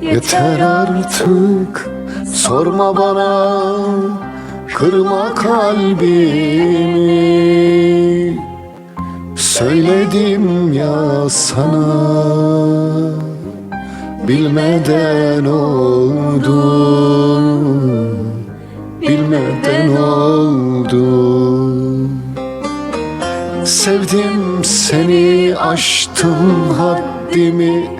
Yeter artık sorma bana Kırma kalbimi. Söyledim ya sana Bilmeden oldu Bilmeden oldu Sevdim seni aştım haddimi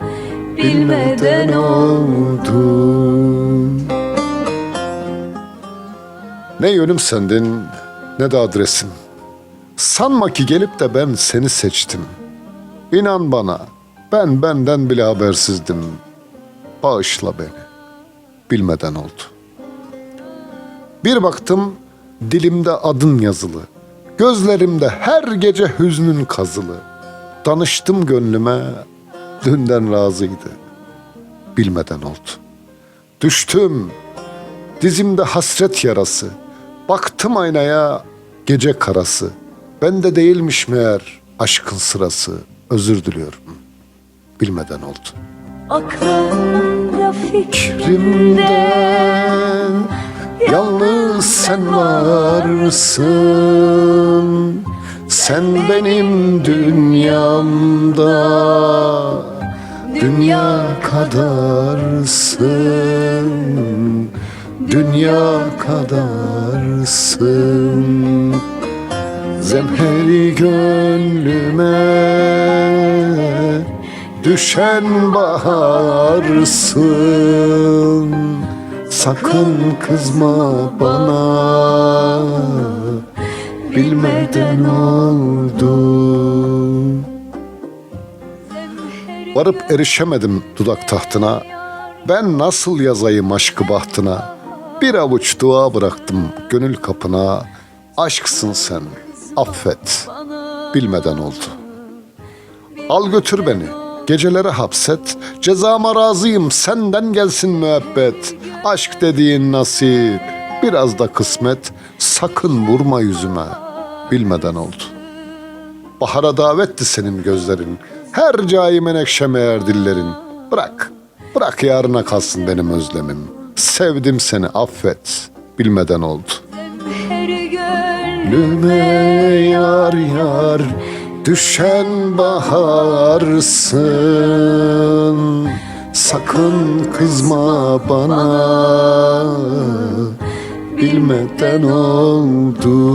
Bilmeden oldu Ne yönüm sendin ne de adresim Sanma ki gelip de ben seni seçtim. İnan bana ben benden bile habersizdim. Bağışla beni Bilmeden oldu. Bir baktım dilimde adın yazılı. Gözlerimde her gece hüznün kazılı. Danıştım gönlüme dünden razıydı. Bilmeden oldu. Düştüm. Dizimde hasret yarası. Baktım aynaya gece karası. Bende değilmiş meğer aşkın sırası. Özür diliyorum. Bilmeden oldu. Aklımda fikrimde Fikrimden Yalnız sen varsın? Sen benim dünyamda Dünya kadarsın. Dünya kadarsın. Zemheri gönlüme Düşen baharsın. Sakın kızma bana. Bilmeden oldu Varıp erişemedim dudak tahtına. Ben nasıl yazayım aşkı bahtına? Bir avuç dua bıraktım gönül kapına. Aşksın sen affet. Bilmeden oldu. Al götür beni Gecelere hapset. Cezama razıyım senden gelsin müebbet. Aşk dediğin nasip Biraz da kısmet. Sakın vurma yüzüme. Bilmeden oldu. Bahara davetti senin gözlerin Her cai menekşe meğer dillerin. Bırak Bırak yarına kalsın benim özlemim. Sevdim seni affet. Bilmeden oldu. Gönlüme yar yar düşen baharsın. Sakın kızma bana. Bilmeden oldu